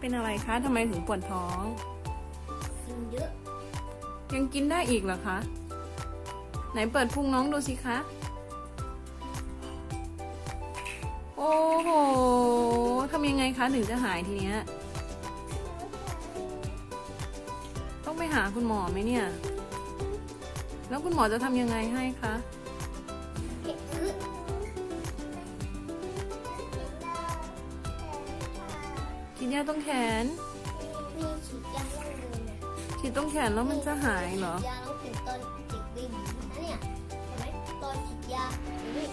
เป็นอะไรคะทำไมถึงปวดท้อง กินเยอะยังกินได้อีกเหรอคะ ไหนเปิดพุงน้องดูสิคะ โอ้โหทำยังไงคะถึงจะหายทีเนี้ย ต้องไปหาคุณหมอไหมเนี่ย แล้วคุณหมอจะทำยังไงให้คะ กินยาต้องแขน มีฉีดยาล่างเลยนะฉีดต้องแขนแล้วมันจะหายเหรอ ฉีดยาแล้วเป็นตอนเด็กบินนะเนี่ยเห็นไหมตอนฉีดยาเดี๋ยวนี้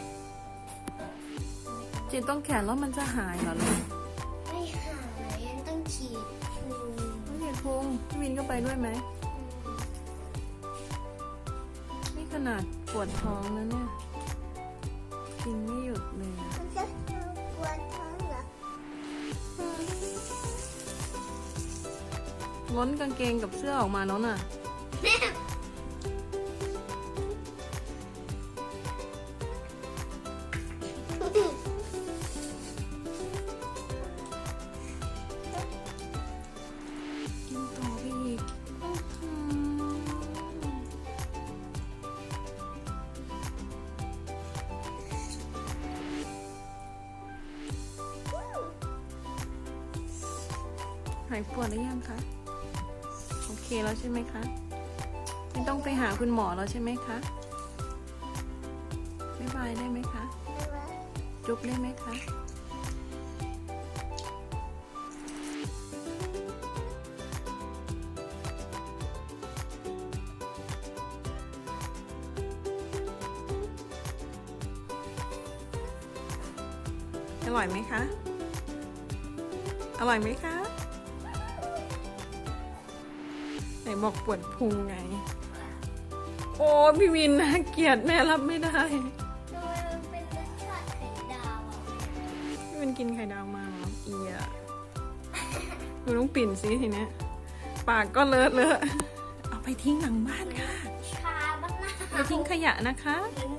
ฉีดต้องแขนแล้วมันจะหายเหรอลูกไม่หายยังต้องฉีดอืมไม่ฉีดพุงพี่วินก็ไปด้วยไหมนี่ขนาดปวดท้องนะเนี่ย กินไม่หยุดเลยอะ มันจะป ล้นกางเกงกับเสื้อออกมาแล้วน่ะ กินต่อไปอีกอืม หายปวดหรือยังคะ เคแล้วใช่ไหมคะ ไม่ต้องไปหาคุณหมอแล้วใช่ไหมคะบ๊ายบายได้ไหมคะ จุ๊บได้ไหมคะอร่อยไหมคะ อร่อยไหมคะ นบอกปวดพุงไง โอ้พี่วินนะเกลียดแม่รับไม่ได้ทำไมมันเป็นรสชาติไข่ดาวอะพี่วินกินไข่ดาวมาเหรอเอียหนูต้องปิ่นซิทีเนี้ยปากก็เลอะเลอะเอาไปทิ้งหลังบ้านค่ะ ชาบ้างนะไปทิ้งขยะนะคะ เหมือน